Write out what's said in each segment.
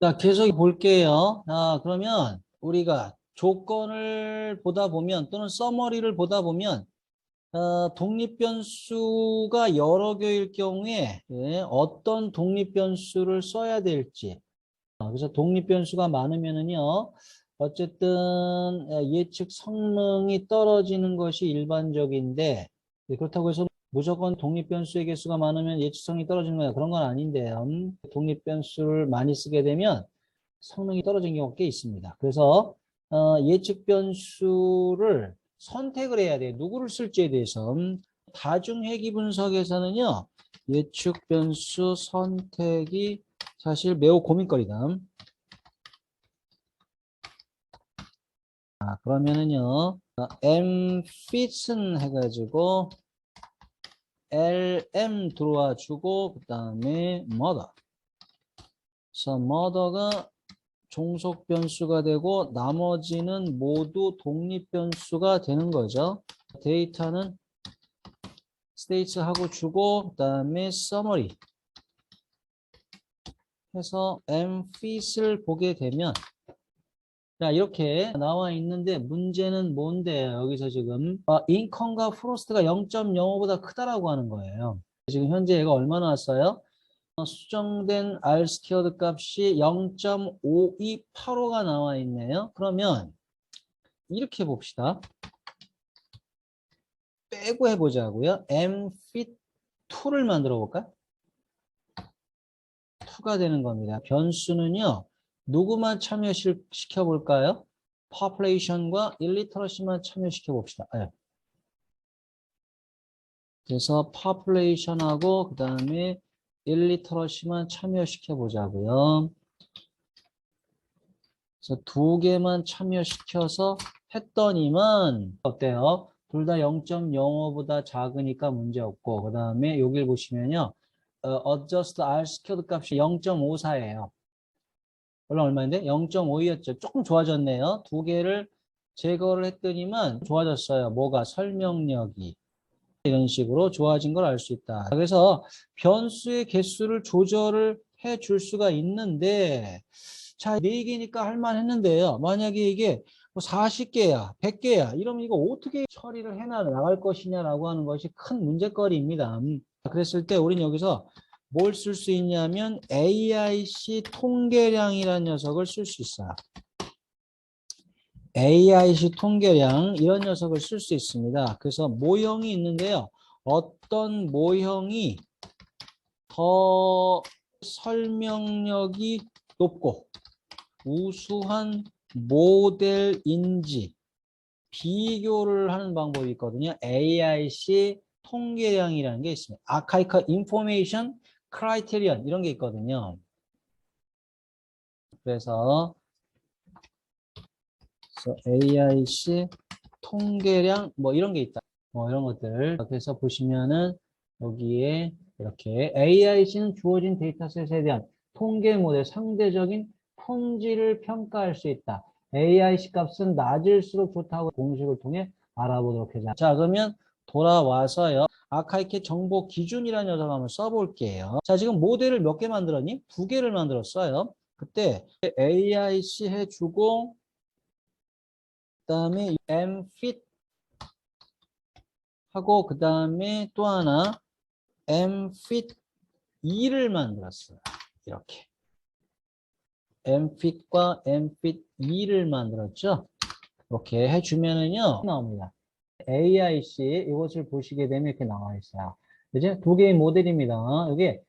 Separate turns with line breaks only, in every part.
자, 계속 볼게요. 자, 그러면 우리가 조건을 보다 보면 또는 서머리를 보다 보면 어, 독립변수가 여러 개일 경우에 예, 어떤 독립변수를 써야 될지 어, 그래서 독립변수가 많으면은요 어쨌든 어, 예측 성능이 떨어지는 것이 일반적인데 예, 그렇다고 해서 무조건 독립변수의 개수가 많으면 예측성이 떨어지는 거야 그런 건 아닌데요 음, 독립변수를 많이 쓰게 되면 성능이 떨어지는 경우가 꽤 있습니다 그래서 어, 예측 변수를 선택을 해야 돼요. 누구를 쓸지에 대해서. 음, 다중회귀 분석에서는요. 예측 변수 선택이 사실 매우 고민거리다. 아, 그러면은요. m fit은 해가지고 lm 들어와 주고 그 다음에 mother. mother가 종속 변수가 되고 나머지는 모두 독립 변수가 되는 거죠. 데이터는 states 하고 주고 그 다음에 summary 해서 mfit을 보게 되면 자 이렇게 나와 있는데 문제는 뭔데요? 여기서 지금 아, 인컨과 프로스트가 0.05보다 크다라고 하는 거예요. 지금 현재 얘가 얼마 나왔어요? 어, 수정된 R 스퀘어드 값이 0.5285가 나와 있네요. 그러면 이렇게 봅시다. 빼고 해보자고요. m fit 2를 만들어 볼까? 2가 되는 겁니다. 변수는요. 누구만 참여시켜 볼까요? population과 illiteracy만 참여시켜 봅시다. 네. 그래서 population하고 그 다음에 1리터러시만 참여시켜 보자고요. 그래서 두 개만 참여시켜서 했더니만 어때요? 둘 다 0.05보다 작으니까 문제 없고 그 다음에 여기를 보시면요. 어, adjust r 스퀘어드 값이 0.54예요. 원래 얼마인데? 0.5였죠. 조금 좋아졌네요. 두 개를 제거를 했더니만 좋아졌어요. 뭐가? 설명력이. 이런 식으로 좋아진 걸 알 수 있다. 그래서 변수의 개수를 조절을 해 줄 수가 있는데 자, 4개니까 할만했는데요. 만약에 이게 40개야, 100개야 이러면 이거 어떻게 처리를 해 나갈 것이냐라고 하는 것이 큰 문제거리입니다. 음, 그랬을 때 우리는 여기서 뭘 쓸 수 있냐면 AIC 통계량이라는 녀석을 쓸 수 있어요. AIC 통계량 이런 녀석을 쓸 수 있습니다. 그래서 모형이 있는데요. 어떤 모형이 더 설명력이 높고 우수한 모델인지 비교를 하는 방법이 있거든요. AIC 통계량이라는 게 있습니다. 아카이커 인포메이션 크라이테리언 이런 게 있거든요. 그래서 AIC 통계량 뭐 이런 게 있다. 뭐 이런 것들. 그래서 보시면은 여기에 이렇게 AIC는 주어진 데이터셋에 대한 통계 모델 상대적인 품질을 평가할 수 있다. AIC 값은 낮을수록 좋다고 공식을 통해 알아보도록 하자. 자, 그러면 돌아와서요. 아카이케 정보 기준이라는 녀석 한번 써볼게요. 자, 지금 모델을 몇 개 만들었니? 두 개를 만들었어요. 그때 AIC 해주고 다음에 mfit 하고 그 다음에 또 하나 mfit 2를 만들었어요. 이렇게 mfit과 mfit 2를 만들었죠. 이렇게 해주면은요 나옵니다. AIC 이것을 보시게 되면 이렇게 나와 있어요. 이제 두 개의 모델입니다. 이게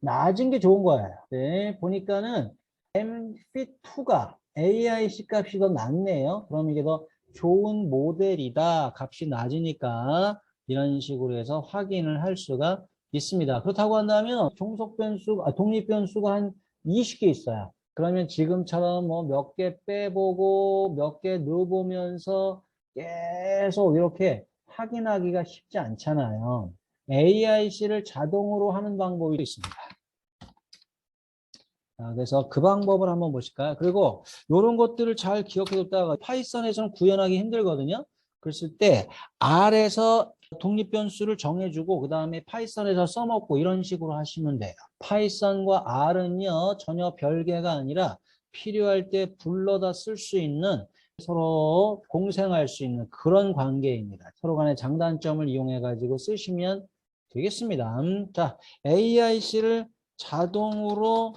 낮은 게 좋은 거예요. 네, 보니까는 mfit2가 AIC 값이 더 낮네요. 그럼 이게 더 좋은 모델이다. 값이 낮으니까 이런 식으로 해서 확인을 할 수가 있습니다. 그렇다고 한다면 종속 변수, 아, 독립 변수가 한 20개 있어요. 그러면 지금처럼 뭐 몇 개 빼보고 몇 개 넣어보면서 계속 이렇게 확인하기가 쉽지 않잖아요. AIC를 자동으로 하는 방법이 있습니다. 자, 그래서 그 방법을 한번 보실까요? 그리고 이런 것들을 잘 기억해뒀다가 파이썬에서는 구현하기 힘들거든요. 그랬을 때 R에서 독립 변수를 정해주고 그 다음에 파이썬에서 써먹고 이런 식으로 하시면 돼요. 파이썬과 R은요 전혀 별개가 아니라 필요할 때 불러다 쓸 수 있는 서로 공생할 수 있는 그런 관계입니다. 서로 간의 장단점을 이용해 가지고 쓰시면 되겠습니다. 음, 자, AIC를 자동으로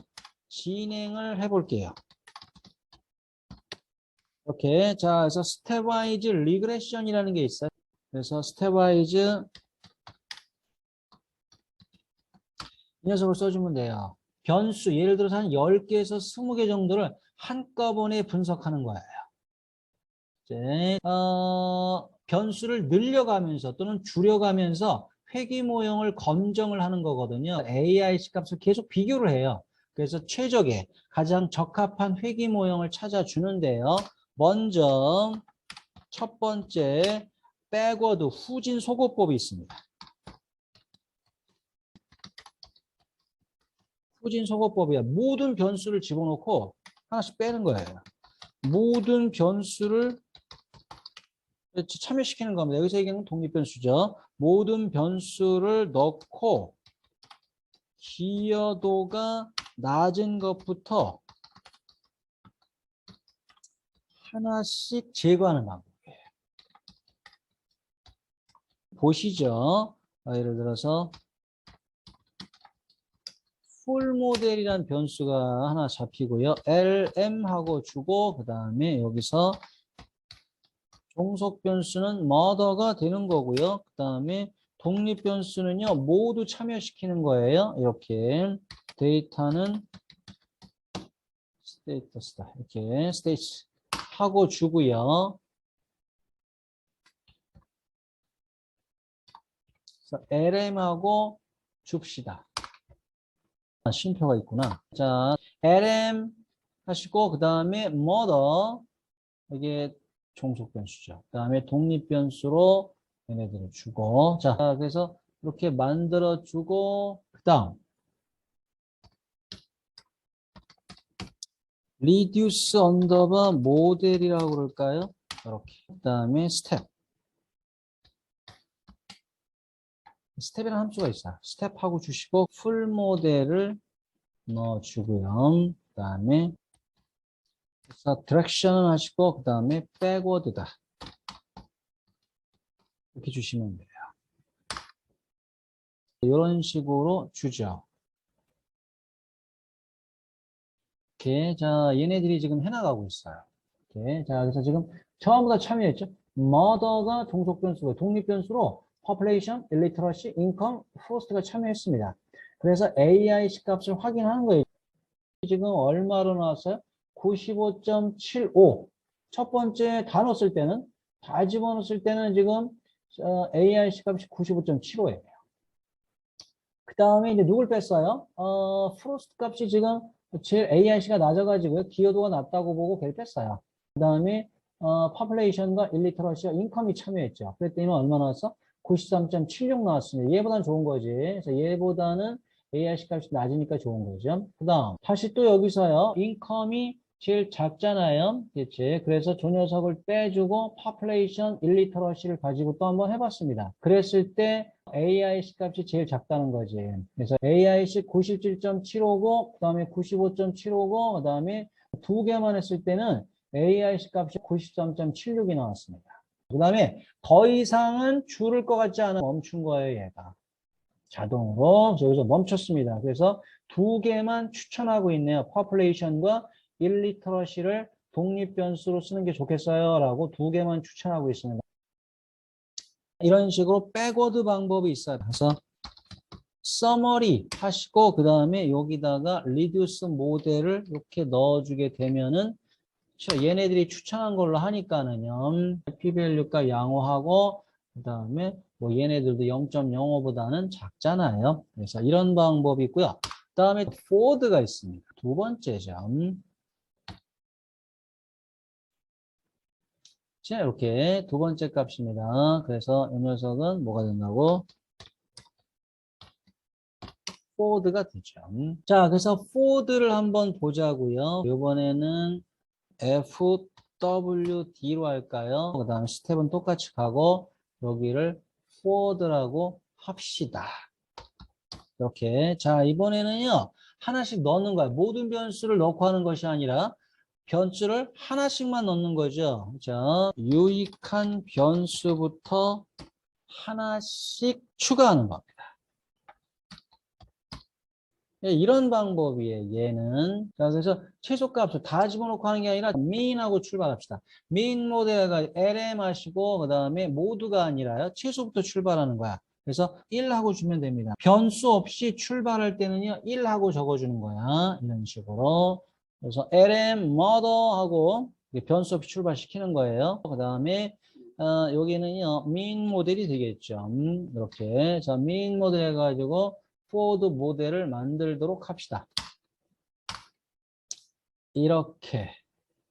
진행을 해볼게요. 이렇게 자, 그래서 스텝와이즈 리그레션이라는 게 있어요. 그래서 스텝와이즈 이 녀석을 써주면 돼요. 변수, 예를 들어서 한 10개에서 20개 정도를 한꺼번에 분석하는 거예요. 이제 어, 변수를 늘려가면서 또는 줄여가면서 회귀 모형을 검정을 하는 거거든요. AIC 값을 계속 비교를 해요. 그래서 최적의 가장 적합한 회귀 모형을 찾아주는데요. 먼저 첫 번째 백워드 후진 소거법이 있습니다. 후진 소거법이야. 모든 변수를 집어넣고 하나씩 빼는 거예요. 모든 변수를 참여시키는 겁니다. 여기서 얘기하는 독립변수죠. 모든 변수를 넣고 기여도가 낮은 것부터 하나씩 제거하는 방법이에요. 보시죠. 아, 예를 들어서 풀 모델이라는 변수가 하나 잡히고요. lm하고 주고 그 다음에 여기서 종속 변수는 mother가 되는 거고요. 그 다음에 독립 변수는요. 모두 참여시키는 거예요. 이렇게 데이터는 스테이터스다. 이렇게 스테이트 하고 주고요. lm하고 줍시다. 아, 쉼표가 있구나. 자, lm 하시고 그 다음에 mother 이게 종속 변수죠. 그 다음에 독립 변수로 얘네들을 주고 자 그래서 이렇게 만들어 주고 그 다음 reduce 언더바 모델이라고 그럴까요? 이렇게 그 다음에 스텝 스텝이라는 함수가 있어요. 스텝하고 주시고 풀 모델을 넣어주고요. 그 다음에 그래서 디렉션을 하시고 그 다음에 백워드다 이렇게 주시면 돼요. 이런 식으로 주죠. 이렇게 자 얘네들이 지금 해나가고 있어요. 이렇게 자 그래서 지금 다 참여했죠. mother가 종속 변수고 독립 변수로 population, illiteracy, income, first가 참여했습니다. 그래서 AIC 값을 확인하는 거예요. 지금 얼마로 나왔어요? 95.75. 첫 번째 다 넣었을 때는 다 집어넣었을 때는 지금 어, AIC 값이 95.75예요. 그 다음에 이제 누굴 뺐어요? 어, 프로스트 값이 지금 제일 AIC가 낮아가지고요. 기여도가 낮다고 보고 걔를 뺐어요. 그 다음에 어, population과 illiteracy와 인컴이 참여했죠. 그랬더니 얼마 나왔어? 93.76 나왔습니다. 얘보다는 좋은 거지. 그래서 얘보다는 AIC 값이 낮으니까 좋은 거죠. 그 다음 다시 또 여기서요. 인컴이 제일 작잖아요. 그치? 그래서 저 녀석을 빼주고 population illiteracy를 가지고 또 한번 해봤습니다. 그랬을 때 AIC 값이 제일 작다는 거지. 그래서 AIC 97.759, 그 다음에 95.759, 그 다음에 두 개만 했을 때는 AIC 값이 93.76이 나왔습니다. 그 다음에 더 이상은 줄을 것 같지 않아 멈춘 거예요, 얘가. 자동으로 여기서 멈췄습니다. 그래서 두 개만 추천하고 있네요. population과 illiteracy를 독립 변수로 쓰는 게 좋겠어요 라고 두 개만 추천하고 있습니다. 이런 식으로 백워드 방법이 있어요. 그래서 summary 하시고 그 다음에 여기다가 reduce 모델을 이렇게 넣어주게 되면은. 얘네들이 추천한 걸로 하니까는요. p-value가 양호하고 그 다음에 뭐 얘네들도 0.05보다는 작잖아요. 그래서 이런 방법이 있고요. 그 다음에 forward가 있습니다. 두 번째 점. 자, 이렇게 두 번째 값입니다. 그래서 이 녀석은 뭐가 된다고? forward가 되죠. 자, 그래서 forward를 한번 보자고요. 이번에는 FWD로 할까요? 그 다음에 스텝은 똑같이 가고 여기를 forward라고 합시다. 이렇게 자 이번에는요 하나씩 넣는 거야. 모든 변수를 넣고 하는 것이 아니라 변수를 하나씩만 넣는 거죠. 자 유익한 변수부터 하나씩 추가하는 겁니다. 예, 이런 방법이에요. 얘는 자 그래서 최소값을 다 집어넣고 하는 게 아니라 mean하고 출발합시다. mean 모델가 lm 하시고 그 다음에 모두가 아니라요. 최소부터 출발하는 거야. 그래서 1하고 주면 됩니다. 변수 없이 출발할 때는요. 1하고 적어주는 거야. 이런 식으로. 그래서 lm mother하고 변수 없이 출발시키는 거예요. 그 다음에 어, 여기는요. mean 모델이 되겠죠. 음, 이렇게 자 mean 모델 해가지고 포워드 모델을 만들도록 합시다. 이렇게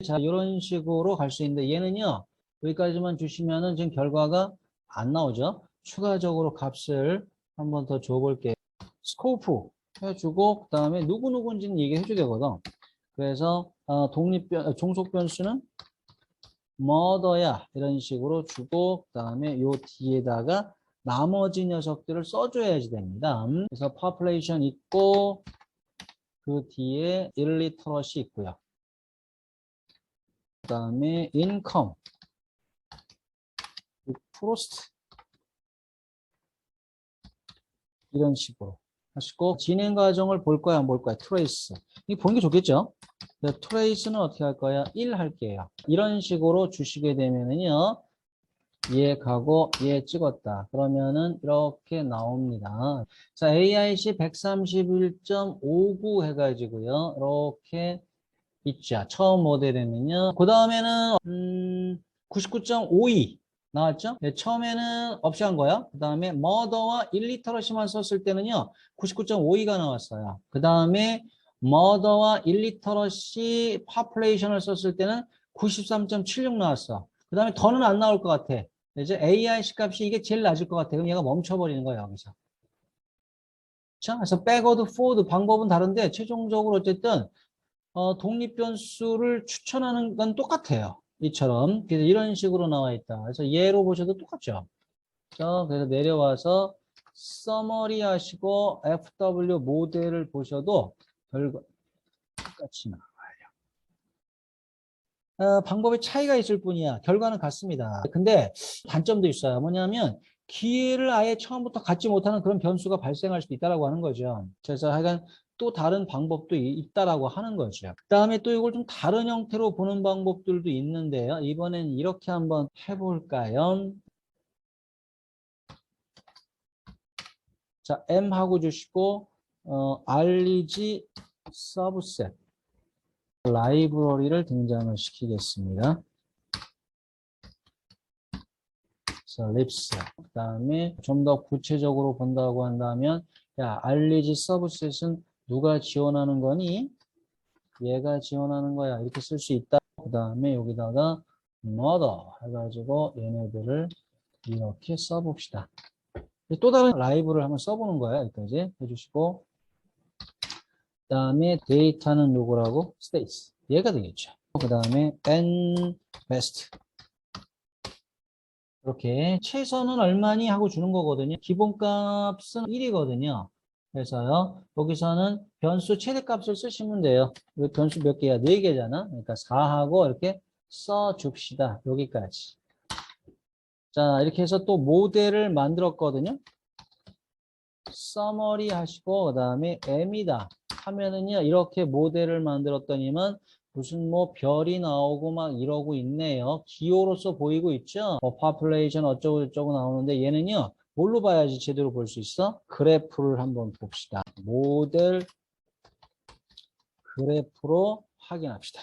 자 이런 식으로 갈 수 있는데 얘는요. 여기까지만 주시면은 지금 결과가 안 나오죠. 추가적으로 값을 한 번 더 줘볼게요. 스코프 해주고 그 다음에 누구누구인지는 얘기해 줘야 되거든. 그래서 어, 독립 변 종속 변수는 mother야 이런 식으로 주고 그 다음에 요 뒤에다가 나머지 녀석들을 써줘야지 됩니다. 음, 그래서 population 있고 그 뒤에 illiteracy 있고요. 그 다음에 income frost 이런 식으로 하시고 진행 과정을 볼 거야 안 볼 거야? 트레이스. 이 보는 게 좋겠죠? 트레이스는 어떻게 할 거야? 1 할게요. 이런 식으로 주시게 되면은요 얘 가고 얘 찍었다. 그러면은 이렇게 나옵니다. 자 AIC 131.59 해가지고요. 이렇게 있죠. 처음 모델에는요. 그 다음에는 음, 99.52 나왔죠? 네, 처음에는 없이 한 거야. 그 다음에 mother와 1리터러시만 썼을 때는요. 99.52가 나왔어요. 그 다음에 mother와 1리터러시 population을 썼을 때는 93.76 나왔어. 그 다음에 더는 안 나올 것 같아. 이제 AIC 값이 이게 제일 낮을 것 같아. 그럼 얘가 멈춰버리는 거야, 여기서. 자, 그래서 backward, forward 방법은 다른데 최종적으로 어쨌든 어, 독립 변수를 추천하는 건 똑같아요. 이처럼 그래서 이런 식으로 나와 있다. 그래서 예로 보셔도 똑같죠. 자, 그래서 내려와서 서머리 하시고 FW 모델을 보셔도 결과 똑같이 나와요. 어, 방법의 차이가 있을 뿐이야. 결과는 같습니다. 근데 단점도 있어요. 뭐냐면 기회를 아예 처음부터 갖지 못하는 그런 변수가 발생할 수도 있다고 하는 거죠. 그래서 하여간 또 다른 방법도 있다라고 하는 거죠. 그 다음에 또 이걸 좀 다른 형태로 보는 방법들도 있는데요. 이번엔 이렇게 한번 해볼까요? 자, M 하고 주시고 어, 알리지 서브셋 라이브러리를 등장을 시키겠습니다. 자, 립스. 그 다음에 좀 더 구체적으로 본다고 한다면 야, 알리지 서브셋은 누가 지원하는 거니? 얘가 지원하는 거야. 이렇게 쓸 수 있다. 그 다음에 여기다가 mother 해가지고 얘네들을 이렇게 써봅시다. 또 다른 라이브를 한번 써보는 거야. 여기까지 해주시고 그 다음에 데이터는 누구라고? states. 얘가 되겠죠. 그 다음에 n best 이렇게 최선은 얼마니 하고 주는 거거든요. 기본값은 1이거든요. 그래서요. 여기서는 변수 최대값을 쓰시면 돼요. 이 변수 몇 개야? 네 개잖아. 그러니까 4하고 이렇게 써줍시다. 여기까지. 자, 이렇게 해서 또 모델을 만들었거든요. 서머리 하시고 그 다음에 M이다 하면은요. 이렇게 모델을 만들었더니만 무슨 뭐 별이 나오고 막 이러고 있네요. 기호로서 보이고 있죠. 뭐 population 어쩌고 저쩌고 나오는데 얘는요. 뭘로 봐야지 제대로 볼 수 있어? 그래프를 한번 봅시다. 모델 그래프로 확인합시다.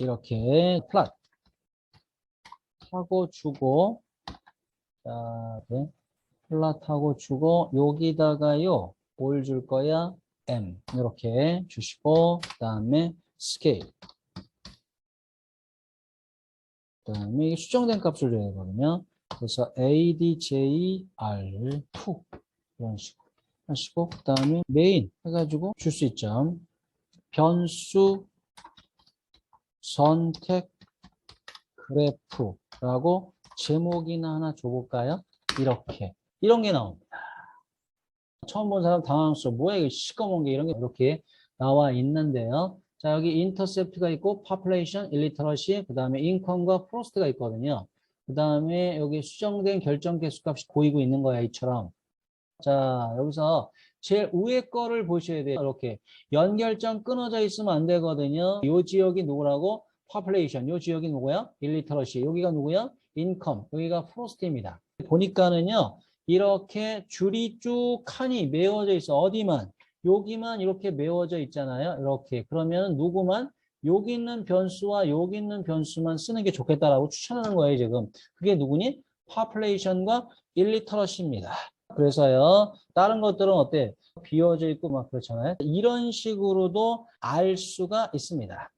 이렇게 플랫 하고 주고 자, 네. 플랫하고 주고 여기다가요 뭘 줄 거야? M 이렇게 주시고 그 다음에 스케일 그 다음에 수정된 값을 줘야 되거든요. 그래서 ADJR2 이런 식으로 하시고 그 다음에 메인 해가지고 줄 수 있죠. 변수 선택 그래프라고 제목이나 하나 줘볼까요? 이렇게 이런 게 나옵니다. 처음 본 사람 당황스러워. 뭐야 이거 시꺼먼 게 이런 게 이렇게 나와 있는데요. 자 여기 인터셉트가 있고 population, illiteracy, 그 다음에 income과 frost가 있거든요. 그 다음에 여기 수정된 결정 개수 값이 보이고 있는 거야 이처럼. 자 여기서 제일 위에 거를 보셔야 돼요. 이렇게 연결점 끊어져 있으면 안 되거든요. 이 지역이 누구라고? population. 이 지역이 누구야? illiteracy. 여기가 누구야? income. 여기가 frost입니다. 보니까는요. 이렇게 줄이 쭉 칸이 메워져 있어. 어디만? 여기만 이렇게 메워져 있잖아요. 이렇게. 그러면 누구만? 여기 있는 변수와 여기 있는 변수만 쓰는 게 좋겠다라고 추천하는 거예요, 지금. 그게 누구니? population과 illiteracy입니다. 그래서요, 다른 것들은 어때? 비워져 있고 막 그렇잖아요. 이런 식으로도 알 수가 있습니다.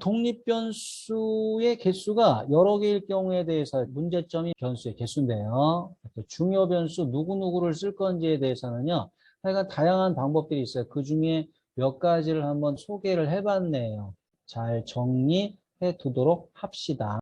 독립변수의 개수가 여러 개일 경우에 대해서 문제점이 변수의 개수인데요. 중요 변수 누구누구를 쓸 건지에 대해서는요. 하여간 다양한 방법들이 있어요. 그 중에 몇 가지를 한번 소개를 해봤네요. 잘 정리해 두도록 합시다.